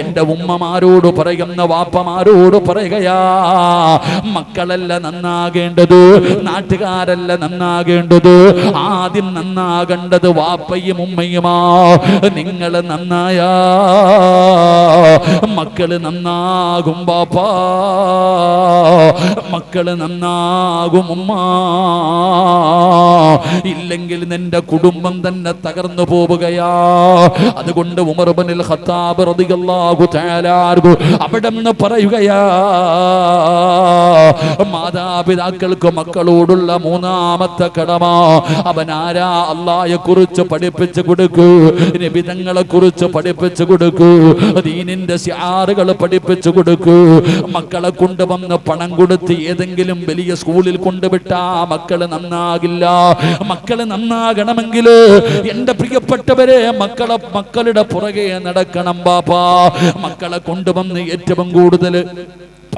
എന്റെ ഉമ്മമാരോട് പറയുന്ന വാപ്പമാരോട് പറയുകയാ മക്കളല്ല നന്നാകേണ്ടത് നാട്ടുകാരല്ല നന്നാകേണ്ടത് ആദ്യം നന്നാകേണ്ടത് വാപ്പയും ഉമ്മയുമാ നിങ്ങൾ നന്നായാ മക്കൾ നന്നാകും ബാപ്പാ മക്കൾ നന്നാകും ഉമ്മ. ഇല്ലെങ്കിൽ നിന്റെ കുടുംബം തന്നെ തകർന്നു പോവുകയാ. അതുകൊണ്ട് ഉമർബനിൽ ഖത്താബ് റളിയല്ലാഹു അൻഹു അവിടെ നിന്ന് പറയുകയാ മാതാപിതാക്കൾക്ക് മക്കളോടുള്ള മൂന്നാമത്തെ കടമ അവൻ ആരാ? അള്ളായെ കുറിച്ച് പഠിപ്പിച്ചു കൊടുക്കൂ നിബിതങ്ങളെ കുറിച്ച് പഠിപ്പിച്ചു കൊടുക്കൂ ദീനിന്റെ ശാറുകൾ പഠിപ്പിച്ചു കൊടുക്കൂ. മക്കളെ കൊണ്ടുവന്ന് പണം കൊടുത്ത് ഏതെങ്കിലും വലിയ സ്കൂളിൽ കൊണ്ടുവിട്ടാ മക്കൾ നന്നാകില്ല. മക്കൾ നന്നാകണമെങ്കിൽ എന്റെ പ്രിയപ്പെട്ടവരെ മക്കളെ മക്കളുടെ പുറകെ നടക്കണം ബാപ്പാ. മക്കളെ കൊണ്ടുവന്ന് ഏറ്റവും കൂടുതൽ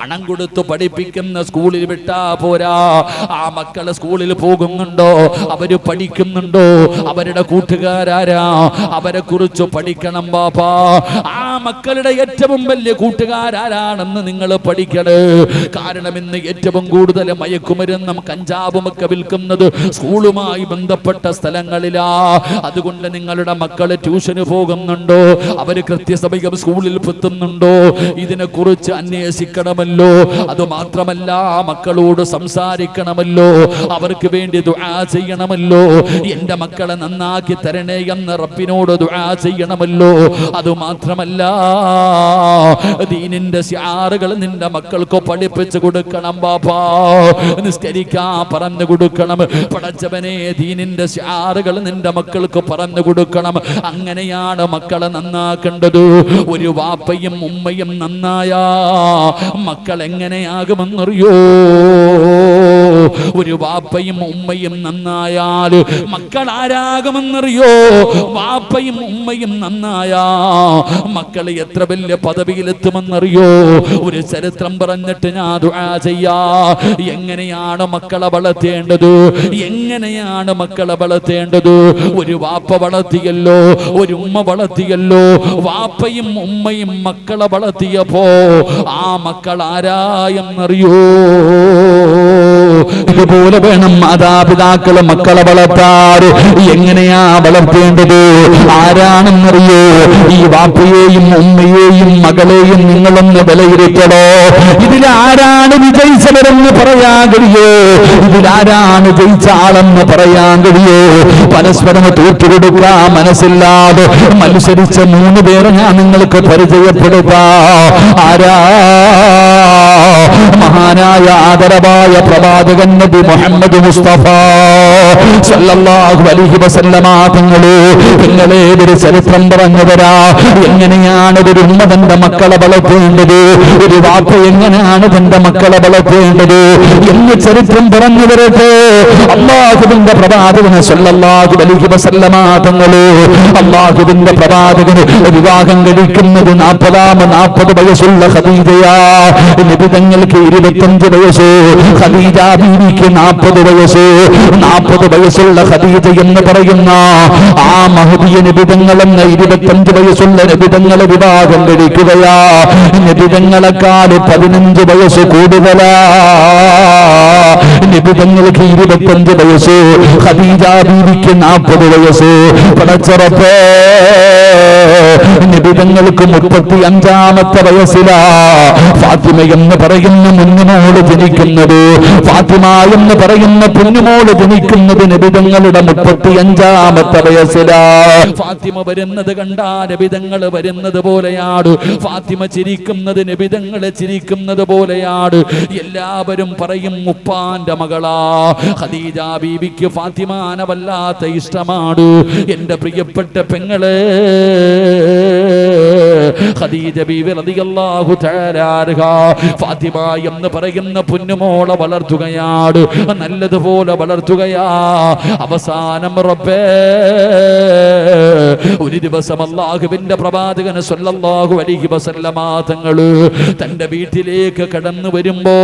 പണം കൊടുത്ത് പഠിപ്പിക്കുന്ന സ്കൂളിൽ വിട്ടാ പോരാ. ആ മക്കൾ സ്കൂളിൽ പോകുന്നുണ്ടോ? അവർ പഠിക്കുന്നുണ്ടോ? അവരുടെ കൂട്ടുകാരാരാ? അവരെ കുറിച്ച് പഠിക്കണം ബാപ്പാ. ആ മക്കളുടെ ഏറ്റവും വലിയ കൂട്ടുകാരാരാണെന്ന് നിങ്ങൾ പഠിക്കണേ. കാരണം ഇന്ന് ഏറ്റവും കൂടുതൽ മയക്കുമരുന്നും കഞ്ചാവും ഒക്കെ വിൽക്കുന്നത് സ്കൂളുമായി ബന്ധപ്പെട്ട സ്ഥലങ്ങളിലാ. അതുകൊണ്ട് നിങ്ങളുടെ മക്കൾ ട്യൂഷന് പോകുന്നുണ്ടോ? അവർ കൃത്യസമയം സ്കൂളിൽ എത്തുന്നുണ്ടോ? ഇതിനെ കുറിച്ച് അന്വേഷിക്കണമല്ലോ അത് മാത്രമല്ല മക്കളോട് സംസാരിക്കണമല്ലോ. അവർക്ക് വേണ്ടി ദുആ ചെയ്യണമല്ലോ. എന്റെ മക്കളെ നന്നാക്കി തരണേ എന്ന് റബ്ബിനോട് ദുആ ചെയ്യണമല്ലോ. അത് മാത്രമല്ല ദീനിന്റെ ശാറുകൾ നിന്റെ മക്കൾക്ക് പഠിപ്പിച്ചു കൊടുക്കണം ബാപ്പാ. നിസ്കരിക്കാ പറഞ്ഞു കൊടുക്കണം. പടച്ചവനെ ദീനിന്റെ ശാറുകൾ നിന്റെ മക്കൾക്ക് പറഞ്ഞു കൊടുക്കണം. അങ്ങനെയാണ് മക്കളെ നന്നാക്കേണ്ടത്. ഒരു വാപ്പയും ഉമ്മയും നന്നായാ മക്കൾ എങ്ങനെയാകുമെന്നറിയോ ഒരു വാപ്പയും ഉമ്മയും നന്നായാൽ മക്കൾ ആരാകുമെന്നറിയോ? വാപ്പയും ഉമ്മയും നന്നായാ മക്കൾ എത്ര വലിയ പദവിയിലെത്തുമെന്നറിയോ? ഒരു ചരിത്രം പറഞ്ഞിട്ട് ഞാൻ ദുആ ചെയ്യാ. എങ്ങനെയാണ് മക്കളെ വളർത്തേണ്ടത്? എങ്ങനെയാണ് മക്കളെ വളർത്തേണ്ടത്? ഒരു വാപ്പ വളർത്തിയല്ലോ ഒരു ഉമ്മ വളർത്തിയല്ലോ വാപ്പയും ഉമ്മയും മക്കളെ വളർത്തിയപ്പോ ആ മക്കൾ ആരായെന്നറിയോ ഇതുപോലെ വേണം മാതാപിതാക്കൾ മക്കളെ വളർത്താറ്. എങ്ങനെയാ വളർത്തേണ്ടത്? ആരാണെന്നറിയോ? ഈ വാപ്പയെയും ഉമ്മയെയും മകളെയും നിങ്ങളൊന്ന് വിലയിരുത്തണോ? ഇതിലാരാണ് വിജയിച്ചവരെന്ന് പറയാൻ കഴിയോ? ഇതിലാരാണ് ജയിച്ച ആളെന്ന് പറയാൻ കഴിയോ? പരസ്പരം തീർത്തുകൊടുക്കാൻ മനസ്സില്ലാതെ മത്സരിച്ച മൂന്ന് പേരെ ഞാൻ നിങ്ങൾക്ക് പരിചയപ്പെടുക ആരാ മഹാനായ ആദരവായ പ്രവാചകൻ നബി മുഹമ്മദ് മുസ്തഫ സല്ലല്ലാഹു അലൈഹി വസല്ലമ തങ്ങളെ തങ്ങളെ ഒരു ചരിത്രം പറഞ്ഞു തരാ എങ്ങനെയാണ് ഒരു ഉമ്മ തന്റെ മക്കളെ വളർത്തേണ്ടത്? ഒരു വാക്ക് എങ്ങനെയാണ് തന്റെ മക്കളെ വളർത്തേണ്ടത്? എന്ന് ചരിത്രം പറഞ്ഞു തരട്ടെ അള്ളാഹുവിന്റെ പ്രവാചകന് സല്ലല്ലാഹു അലൈഹി വസല്ലമ തങ്ങളെ അള്ളാഹുവിന്റെ പ്രവാചകന് വിവാഹം കഴിക്കുന്നത് നാൽപ്പതാമ നാൽപ്പത് വയസ്സുള്ള ഖദീജയാ. നിബിതങ്ങൾക്ക് ഇരുപത്തഞ്ച് വയസ്സ്? ഖദീജ ബീവിക്ക് നാൽപ്പത് വയസ്സ്? നാൽപ്പത് വയസ്സുള്ള ഖദീജ എന്ന് പറയുന്ന ആ മഹബിയ നിബിതങ്ങൾ എന്ന ഇരുപത്തഞ്ച് വയസ്സുള്ള നിബിതങ്ങളെ വിവാഹം കഴിക്കുകയാ. നിബിതങ്ങളെക്കാൾ പതിനഞ്ച് വയസ്സ് കൂടുതലാ. നിബിതങ്ങൾക്ക് ഇരുപത്തഞ്ച് വയസ്സ് ഖദീജ ബീവിക്ക് നാൽപ്പത് വയസ്സ്. പടച്ചറപ്പേ നിബിതങ്ങൾക്ക് മുപ്പത്തി അഞ്ചാമത്തെ വയസ്സിലാ. ഫാത്തിമ എന്ന് പറയുന്ന മുന്നിനോട് ജനിക്കുന്നത് ഫാത്തിമ എന്ന് പറയുന്ന പൊന്നുമോൾ ജനിക്കുന്നത് നബിതങ്ങളുടെ മുപ്പത്തി അഞ്ചാമത്തെ വയസ്സിലാ. ഫാത്തിമ വരുന്നത് കണ്ടാ നബിതങ്ങൾ വരുന്നത് പോലെയാണ് ഫാത്തിമ ചിരിക്കുന്നത് നബിതങ്ങളെ ചിരിക്കുന്നത് പോലെയാണ് എല്ലാവരും പറയും ഉപ്പാന്റെ മകളാ. ഖദീജ ബീവിക്ക് ഫാത്തിമാനെ വല്ലാത്ത ഇഷ്ടമാണ്. എന്റെ പ്രിയപ്പെട്ട പെങ്ങളെ ഖദീജ ബീവി റളിയല്ലാഹു തആല ഫാത്തിമ എന്ന് പറയുന്ന പുന്നുമോളെ വളർത്തുകയാണ്. നല്ലതുപോലെ വളർത്തുകയാ. അവസാനം റബ്ബേ ഒരു ദിവസം അള്ളാഹുവിന്റെ പ്രവാചകന് സല്ലല്ലാഹു അലൈഹി വസല്ലമ തങ്ങൾ തന്റെ വീട്ടിലേക്ക് കടന്നു വരുമ്പോ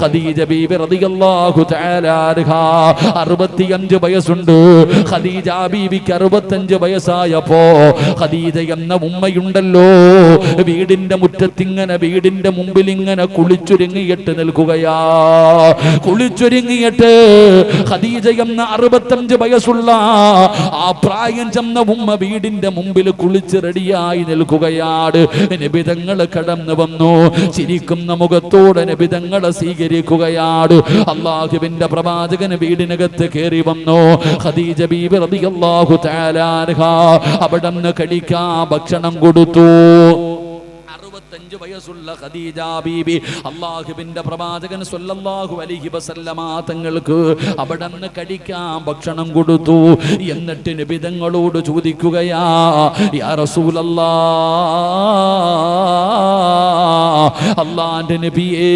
ഖദീജ ബീബി റളിയല്ലാഹു തആല അൻഹ. അറുപത്തിയഞ്ച് വയസ്സുണ്ട്. ഖദീജ ബീബിക്ക് അറുപത്തഞ്ച് വയസ്സായപ്പോ ഖദീജ എന്ന ഉമ്മയുണ്ടല്ലോ. വീടിന്റെ മുറ്റത്തിങ്ങനെ വീടിന്റെ മുമ്പിൽ ഇങ്ങനെ കുളിച്ചൊരുങ്ങിയിട്ട് നിൽക്കുകയാ. കുളിച്ചൊരുങ്ങിയിട്ട് ഖദീജ എന്ന അറുപത്തഞ്ച് വയസ്സുള്ള ആ പ്രായം ചെന്ന ഉമ്മ വീടിന്റെ മുമ്പിൽ കുളിച്ച് റെഡിയായി നിൽക്കുകയാണ്. നബിതങ്ങൾ കടന്നു വന്നു. ചിരിക്കുന്ന മുഖത്തോടെ നിബിതങ്ങളെ സ്വീകരിക്കുകയാണ് അള്ളാഹുവിന്റെ പ്രവാചകൻ വീടിനകത്ത് കയറി വന്നു. ഖദീജ ബീബി റളിയല്ലാഹു തആല അൻഹ. അവിടെ നിന്ന് കഴിക്കാൻ ഭക്ഷണം കൊടുത്തു. അറുപത്തഞ്ച് വയസ്സുള്ള ഖദീജ ബീബി അള്ളാഹുബിന്റെ പ്രവാചകൻ സല്ലല്ലാഹു അലൈഹി വസല്ലമ തങ്ങൾക്ക് അവിടെ നിന്ന് കഴിക്കാൻ ഭക്ഷണം കൊടുത്തു. എന്നിട്ട് നിബിതങ്ങളോട് ചോദിക്കുകയാ യാ റസൂലല്ലാ അള്ളാന്റെ നബിയേ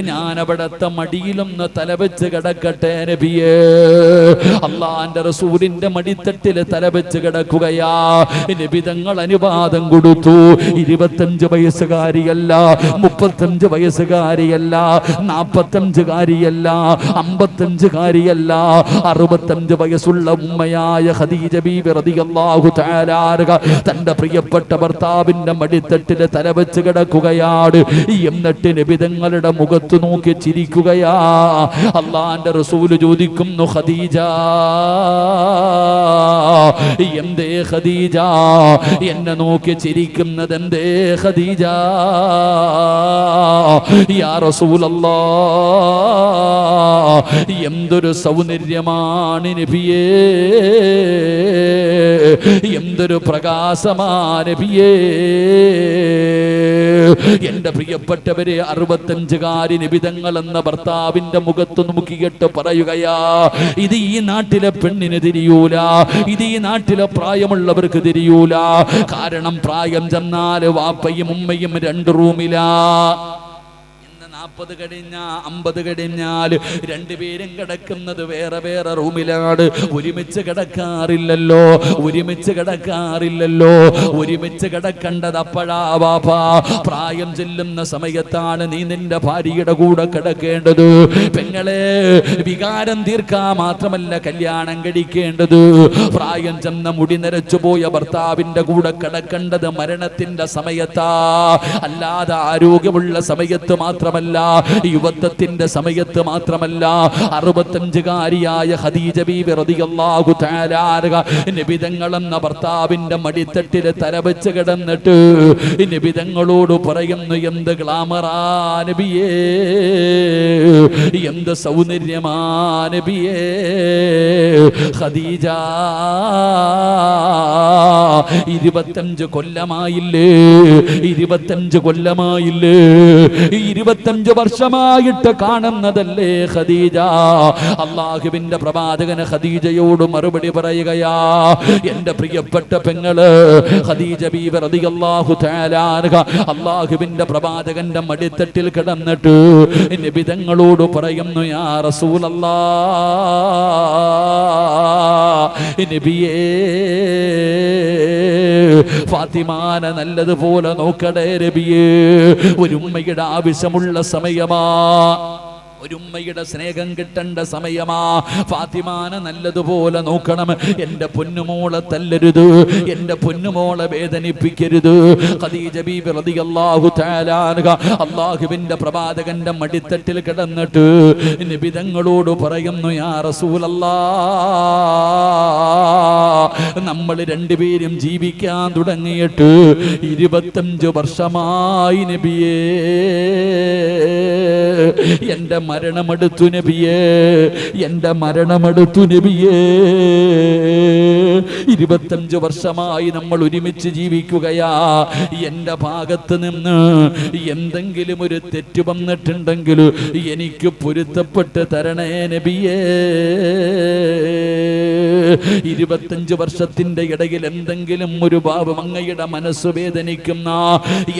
ഞാൻ അവിടത്തെ മടിയിലൊന്ന് തലവെച്ച് കിടക്കട്ടെ നബിയേ. അള്ളാന്റെ റസൂലിന്റെ മടിത്തട്ടിൽ തലവെച്ച് കിടക്കുകയാ. നബിതങ്ങൾ അനുവാദം കൊടുത്തു. ഇരുപത്തഞ്ച് വയസ്സുകാരിയല്ല മുപ്പത്തഞ്ച് വയസ്സുകാരിയല്ല നാപ്പത്തഞ്ചുകാരിയല്ല അമ്പത്തഞ്ചുകാരിയല്ല. അറുപത്തഞ്ച് വയസ്സുള്ള ഉമ്മയായ ഖദീജ ബീബി അൻഹ തന്റെ പ്രിയപ്പെട്ട ഭർത്താവിന്റെ മടിത്തട്ടിൽ തലവെച്ച് കിടക്കുകയാണ്. എന്നിട്ട് നബിതങ്ങളുടെ മുഖത്ത് നോക്കി ചിരിക്കുകയാ. അള്ളാന്റെ റസൂൽ ചോദിക്കുന്നു ഖദീജ എന്തേ ഖദീജ? എന്നെ നോക്കി ചിരിക്കുന്നത് എന്തേ ഖദീജ? യാ റസൂലല്ലാ എന്തൊരു സൗന്ദര്യമാണ് നബിയേ. എന്തൊരു പ്രകാശമാ നബിയേ എന്റെ പ്രിയപ്പെട്ടവരെ അറുപത്തഞ്ചുകാരി നിബിതങ്ങൾ എന്ന ഭർത്താവിന്റെ മുഖത്ത് നോക്കിയിട്ട് പറയുകയാ ഇത് ഈ നാട്ടിലെ പെണ്ണിന് തിരിയൂല ഇത് ഈ നാട്ടിലെ പ്രായമുള്ളവർക്ക് തിരിയൂല. കാരണം പ്രായം ചെന്നാൽ വാപ്പയും ഉമ്മയും രണ്ട് റൂമിലാ. നാൽപ്പത് കഴിഞ്ഞ അമ്പത് കഴിഞ്ഞാൽ രണ്ടുപേരും കിടക്കുന്നത് വേറെ വേറെ റൂമിലാണ്. ഒരുമിച്ച് കിടക്കാറില്ലല്ലോ ഒരുമിച്ച് കിടക്കാറില്ലല്ലോ ഒരുമിച്ച് കിടക്കേണ്ടത് അപ്പഴാ വാപ്പാ പ്രായം ചെല്ലുന്ന സമയത്താണ് നീ നിന്റെ ഭാര്യയുടെ കൂടെ കിടക്കേണ്ടത്. പെങ്ങളെ വികാരം തീർക്കാ മാത്രമല്ല കല്യാണം കഴിക്കേണ്ടത്. പ്രായം ചെന്ന മുടി നരച്ചു പോയ ഭർത്താവിന്റെ കൂടെ കിടക്കേണ്ടത് മരണത്തിന്റെ സമയത്താ. അല്ലാതെ ആരോഗ്യമുള്ള സമയത്ത് മാത്രമല്ല യുവത്വത്തിന്റെ സമയത്ത് മാത്രമല്ല അറുപത്തഞ്ചുകാരിയായ ഖദീജ ബീബി ഭർത്താവിന്റെ മടിത്തട്ടിൽ തലവെച്ച് കിടന്നിട്ട് നിബിതങ്ങളോട് പറയുന്നു എന്ത് ഗ്ലാമറാ നബിയേ? എന്ത് സൗന്ദര്യമാ നബിയേ? ഖദീജ ഇരുപത്തഞ്ച് കൊല്ലമായില്ലേ? ഇരുപത്തഞ്ച് കൊല്ലമായില്ലേ? ഇരുപത്തഞ്ച് വർഷമായിട്ട് കാണുന്നതല്ലേ ഖദീജ? അള്ളാഹുവിന്റെ പ്രവാചകന് ഖദീജയോട് മറുപടി പറയുകയാ എന്റെ പ്രിയപ്പെട്ട പെങ്ങൾ ഖദീജ അള്ളാഹുവിന്റെ പ്രവാചകന്റെ മടിത്തട്ടിൽ കിടന്നിട്ട് വിധങ്ങളോട് പറയുന്നു യാ റസൂലല്ലാ ഫാത്തിമാനെ നല്ലതുപോലെ നോക്കടേ രബിയേ ഒരു ഉമ്മയുടെ ആവശ്യമുള്ള സമയമാ ഒരു ഉമ്മയുടെ സ്നേഹം കിട്ടേണ്ട സമയമാ. ഫാത്തിമാനെ നല്ലതുപോലെ നോക്കണം. എന്റെ പൊന്നുമോളെ തല്ലരുത്. എന്റെ പൊന്നുമോളെ വേദനിപ്പിക്കരുത്. ഖദീജ ബീബി റളിയല്ലാഹു തആല അൻഹ. അല്ലാഹുവിന്റെ പ്രവാചകന്റെ മടിത്തട്ടിൽ കിടന്നിട്ട് നിബിതങ്ങളോട് പറയുന്നു യാ റസൂലല്ലാ നമ്മൾ രണ്ടുപേരും ജീവിക്കാൻ തുടങ്ങിയിട്ട് ഇരുപത്തഞ്ച് വർഷമായി നബിയേ. എന്റെ മരണമെടുത്തു നബിയേ എന്റെ മരണമെടുത്തു നബിയേ. ഇരുപത്തഞ്ച് വർഷമായി നമ്മൾ ഒരുമിച്ച് ജീവിക്കുകയാ. എന്റെ ഭാഗത്ത് നിന്ന് എന്തെങ്കിലും ഒരു തെറ്റ് വന്നിട്ടുണ്ടെങ്കിൽ എനിക്ക് പൊരുത്തപ്പെട്ട് തരണേ നബിയേ. ഇരുപത്തഞ്ച് വർഷത്തിന്റെ ഇടയിൽ എന്തെങ്കിലും ഒരു ഭാവം അങ്ങയുടെ മനസ്സ് വേദനിക്കുന്ന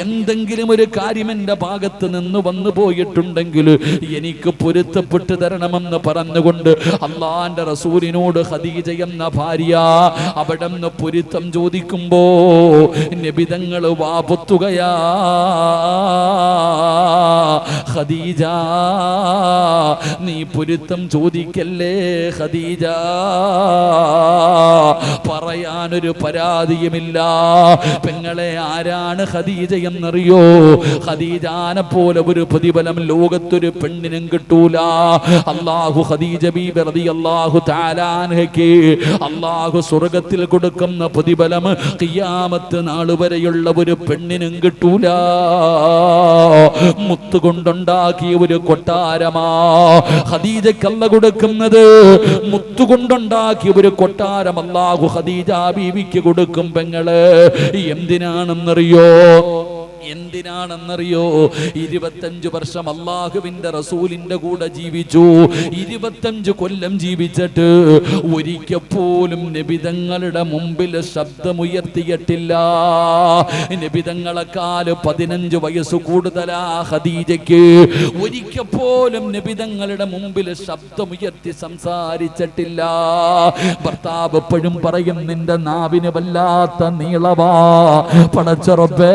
എന്തെങ്കിലും ഒരു കാര്യം എന്റെ ഭാഗത്ത് നിന്ന് വന്നു പോയിട്ടുണ്ടെങ്കിൽ എനിക്ക് പൊരുത്തപ്പെട്ട് തരണമെന്ന് പറഞ്ഞുകൊണ്ട് അള്ളാന്റെ റസൂലിനോട് ഖദീജ എന്ന ഭാര്യ അവിടെ നിന്ന് പൊരുത്തം ചോദിക്കുമ്പോ നബിതങ്ങൾ വാപൊത്തുകയാ ഖദീജ നീ പൊരുത്തം ചോദിക്കല്ലേ ഖദീജ? പറയാനൊരു പരാതിയുമില്ല. പെങ്ങളെ ആരാണ് ഖദീജ എന്നറിയോ? ഖദീജാനെ പോലെ ഒരു പ്രതിഫലം ലോകത്തൊരു പെണ്ണിനും കിട്ടൂല. അള്ളാഹു ഖദീജ ബീബി റളിയല്ലാഹു താലാൻഹയ്ക്ക് അള്ളാഹു സ്വർഗത്തിൽ കൊടുക്കുന്ന പ്രതിഫലം ഖിയാമത്ത് നാൾ വരെയുള്ള ഒരു പെണ്ണിനും കിട്ടൂല. മുത്തുകൊണ്ടുണ്ടാക്കിയ ഒരു കൊട്ടാരമാ ഖദീജക്കല്ല കൊടുക്കുന്നത്. മുത്തുകൊണ്ടുണ്ടാക്കിയ ഒരു കൊട്ടാരം അല്ലാഹു ഖദീജ ബീവിക്ക് കൊടുക്കും പെങ്ങൾ. എന്തിനാണെന്നറിയോ? എന്തിനാണെന്നറിയോ? ഇരുപത്തഞ്ചു വർഷം അള്ളാഹുവിന്റെ റസൂലിന്റെ കൂടെ ജീവിച്ചു. ഇരുപത്തഞ്ചു കൊല്ലം ജീവിച്ചിട്ട് ഒരിക്കൽ പോലും നിബിതങ്ങളുടെ മുമ്പിൽ ശബ്ദമുയർത്തിയിട്ടില്ല. നബിതങ്ങളെക്കാൽ പതിനഞ്ച് വയസ്സ് കൂടുതലാ ഹദീജയ്ക്ക് ഒരിക്കൽ പോലും നിബിതങ്ങളുടെ മുമ്പിൽ ശബ്ദമുയർത്തി സംസാരിച്ചിട്ടില്ല. ഭർത്താവ് എപ്പോഴും പറയും നിന്റെ നാവിന് വല്ലാത്ത നീളവാ പടച്ചറപ്പേ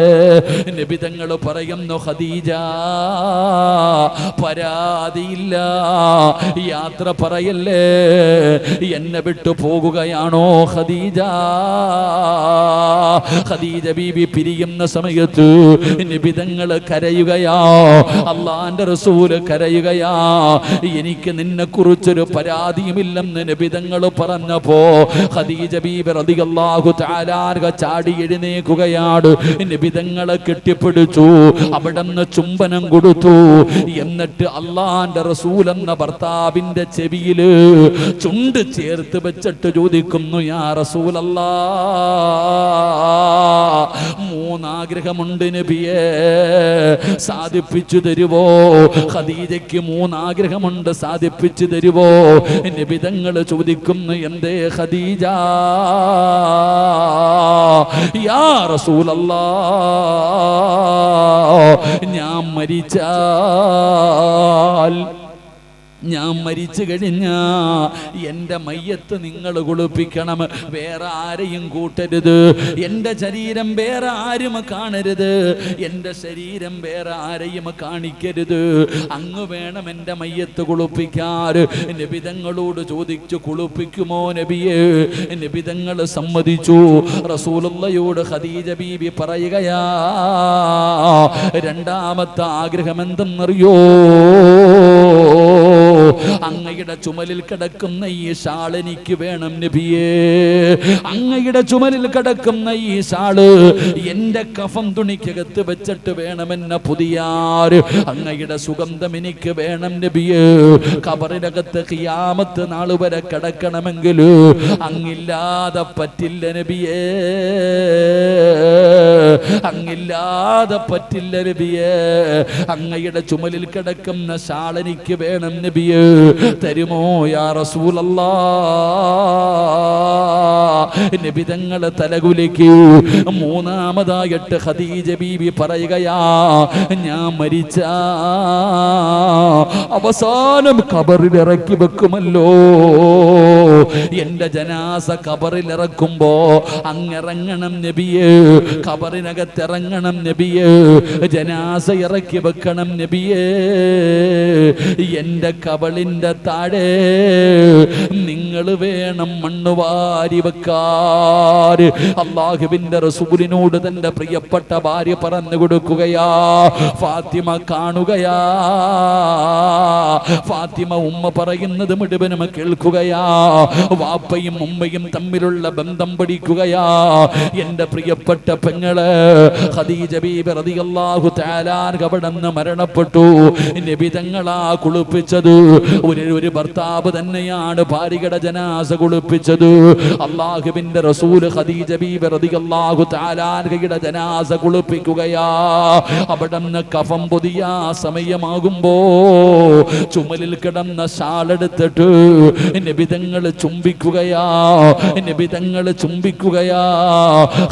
നബിതങ്ങൾ പറയുന്നു ഖദീജ പരാതിയില്ല. യാത്ര പറയല്ലേ? എന്നെ വിട്ടു പോകുകയാണോ ഖദീജ? ഖദീജ ബീബി പിരിയുന്ന സമയത്ത് നിബിതങ്ങൾ കരയുകയാ. അള്ളാന്റെ റസൂൽ കരയുകയാ. എനിക്ക് നിന്നെ കുറിച്ചൊരു പരാതിയുമില്ലെന്ന് നിബിതങ്ങൾ പറഞ്ഞപ്പോ ഖദീജ ബീബി തആലാർക ചാടി എഴുന്നേക്കുകയാണ് നിബിതങ്ങളെ കെട്ടിപ്പിടിച്ചു. അവിടുന്ന് ചുംബനം കൊടുത്തു. എന്നിട്ട് അള്ളാന്റെ റസൂൽ എന്ന ഭർത്താവിന്റെ ചെവിയിൽ ചുണ്ട് ചേർത്ത് വെച്ചിട്ട് ചോദിക്കുന്നു യാ റസൂലല്ലാ മൂന്നാഗ്രഹമുണ്ട് നബിയെ. സാധിപ്പിച്ചു തരുവോ? ഖദീജയ്ക്ക് മൂന്നാഗ്രഹമുണ്ട് സാധിപ്പിച്ചു തരുവോ? നിബിതങ്ങൾ ചോദിക്കുന്നു എന്തേ ഖദീജ? യാ റസൂലല്ലാ ഞാൻ മരിച്ചാൽ ഞാൻ മരിച്ചു കഴിഞ്ഞാ എന്റെ മയ്യത്ത് നിങ്ങൾ കുളിപ്പിക്കണം. വേറെ ആരെയും കൂട്ടരുത്. എന്റെ ശരീരം വേറെ ആരും കാണരുത്. എന്റെ ശരീരം വേറെ ആരെയും കാണിക്കരുത്. അങ്ങ് വേണം എന്റെ മയ്യത്ത് കുളിപ്പിക്കാറ് നബിതങ്ങളോട് ചോദിച്ചു കുളിപ്പിക്കുമോ നബിയെ? നബിതങ്ങൾ സമ്മതിച്ചു. റസൂലുള്ളയോട് ഖദീജ ബീബി പറയുകയാ രണ്ടാമത്തെ ആഗ്രഹം എന്തെന്നറിയോ? അങ്ങയുടെ ചുമലിൽ കിടക്കുന്ന ഈ ഷാൾ എനിക്ക് വേണം നബിയേ. അങ്ങയുടെ ചുമലിൽ കിടക്കുന്ന ഈ ഷാൾ എന്റെ കഫം തുണിക്കകത്ത് വെച്ചിട്ട് വേണമെന്ന പുതിയാറ് അങ്ങയുടെ സുഗന്ധം എനിക്ക് വേണം നബിയേ. കബറിനകത്ത് ഖിയാമത്ത് നാൾ വരെ കിടക്കണമെങ്കിൽ അങ്ങില്ലാതെ പറ്റില്ല നബിയേ. അങ്ങില്ലാതെ പറ്റില്ല നബിയേ. അങ്ങയുടെ ചുമലിൽ കിടക്കുന്ന ശാളനിക്ക് വേണം നബിയേ. തരുമോ യാ റസൂലല്ലാ? നബി തങ്ങളെ മൂന്നാമതായിട്ട് ഖദീജ ബീബി പറയുകയാ ഞാൻ മരിച്ച അവസാനം കബറിൽ ഇറക്കി വെക്കുമല്ലോ. എന്റെ ജനാസ കബറിൽ ഇറക്കുമ്പോ അങ്ങിറങ്ങണം നബിയേ. കബറിനകത്ത് ഇറങ്ങണം നബിയേ. ജനാസ ഇറക്കി വെക്കണം നബിയേ. എന്റെ കവളിന്റെ താഴെ നിങ്ങൾ വേണം മണ്ണ് വാരി വെക്കാറ് അള്ളാഹുവിന്റെ റസൂലിനോട് തന്റെ പ്രിയപ്പെട്ട ഭാര്യ പറഞ്ഞു കൊടുക്കുകയാ. ഫാത്തിമ കാണുകയാ. ഫാത്തിമ ഉമ്മ പറയുന്നത് മുഴുവനും കേൾക്കുകയാ. വാപ്പയും ഉമ്മയും തമ്മിലുള്ള ബന്ധം പഠിക്കുകയാ എന്റെ പ്രിയപ്പെട്ട പെങ്ങൾ ഖദീജ ബീബി റളിയല്ലാഹു തആല കവിടന്ന് മരണപ്പെട്ടു. നബിതങ്ങളാ കുളിപ്പിച്ചത്. ഒരു ഒരു ഭർത്താവ് തന്നെയാണ് ഭാര്യയുടെ ജനാസ കുളിപ്പിച്ചത്. അള്ളാഹുവിന്റെ റസൂൽ ഖദീജ ബീബി റളിയല്ലാഹു ജനാസ കുളിപ്പിക്കുകയാ. അവിടുന്ന് കഫം പൊതിയ സമയമാകുമ്പോ ചുമലിൽ കിടന്ന ഷാളെടുത്തിട്ട് നിബിതങ്ങൾ ചുംബിക്കുകയാ. നിബിതങ്ങൾ ചുംബിക്കുകയാ.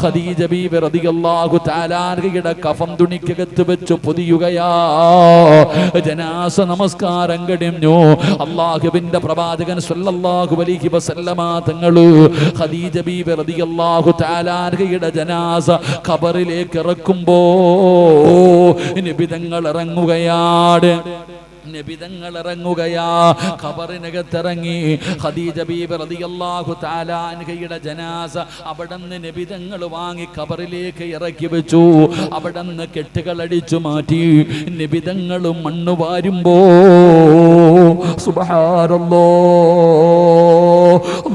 ഖദീജ ബീബി റളിയല്ലാഹു തആലായുടെ കഫം തുണിക്കകത്ത് വെച്ച് പൊതിയുകയാ. ജനാസ നമസ്കാരം കഴിഞ്ഞു അള്ളാഹുവിന്റെ പ്രവാചകൻ സല്ലല്ലാഹു അലൈഹി വസല്ലമ തങ്ങൾ ഖദീജ ബീബി റളിയല്ലാഹു തആലാർഹയുടെ ജനാസ ഖബറിലേക്ക് ഇറക്കുമ്പോൾ നബി തങ്ങൾ നബിതങ്ങൾ ഇറങ്ങുകയാ ഖബറിനകത്തിറങ്ങി. ഖദീജ ബീബി റളിയല്ലാഹു തആല അൻഹയുടെ ജനാസ അവിടുന്ന് നബിതങ്ങൾ വാങ്ങി ഖബറിലേക്ക് ഇറക്കി വെച്ചു. അവിടുന്ന് കെട്ടുകൾ അടിച്ചു മാറ്റി. നബിതങ്ങളും മണ്ണ് വാരുമ്പോ സുബ്ഹാനല്ലോ.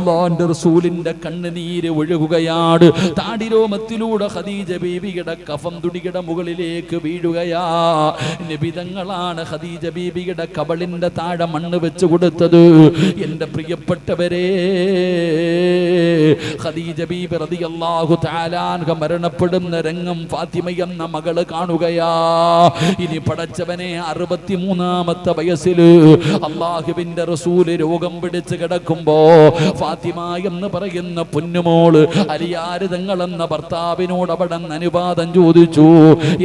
അള്ളാന്റെ റസൂലിന്റെ കണ്ണുനീര് ഒഴുകുകയാണ് താടിരോമത്തിലൂടെ ഖദീജ ബീബിയുടെ കഫം തുടിയുടെ മുകളിലേക്ക് വീഴുകയാ. നിബിതങ്ങളാണ് ഖദീജ ബീബിയുടെ കബളിന്റെ താഴെ മണ്ണ് വെച്ച് കൊടുത്തത്. എന്റെ പ്രിയപ്പെട്ടവരെ ഖദീജ ബീബി റളിയല്ലാഹു തആലാൻഹ മരണപ്പെടുന്ന രംഗം ഫാത്തിമ എന്ന മകൾ കാണുകയാ. ഇനി പടച്ചവനെ അറുപത്തിമൂന്നാമത്തെ വയസ്സിൽ അള്ളാഹുവിന്റെ റസൂൽ രോഗം പിടിച്ച് കിടക്കുമ്പോ ഫാത്തിമ എന്ന് പറയുന്ന പൊന്നുമോൾ അലിയാര് തങ്ങളെന്ന ഭർത്താവിനോട് അവിടെ അനുവാദം ചോദിച്ചു.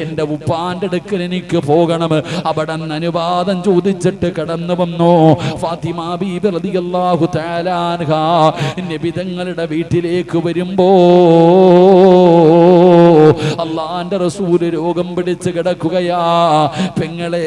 എന്റെ ഉപ്പാന്റെ അടുക്കൽ എനിക്ക് പോകണം. അവിടെ അനുവാദം ചോദിച്ചിട്ട് കടന്നു വന്നു. ഫാത്തിമ ബീബി റളിയല്ലാഹു വീട്ടിലേക്ക് വരുമ്പോ അള്ളാന്റെ റസൂൽ രോഗം പിടിച്ച് കിടക്കുകയാ. പെങ്ങളെ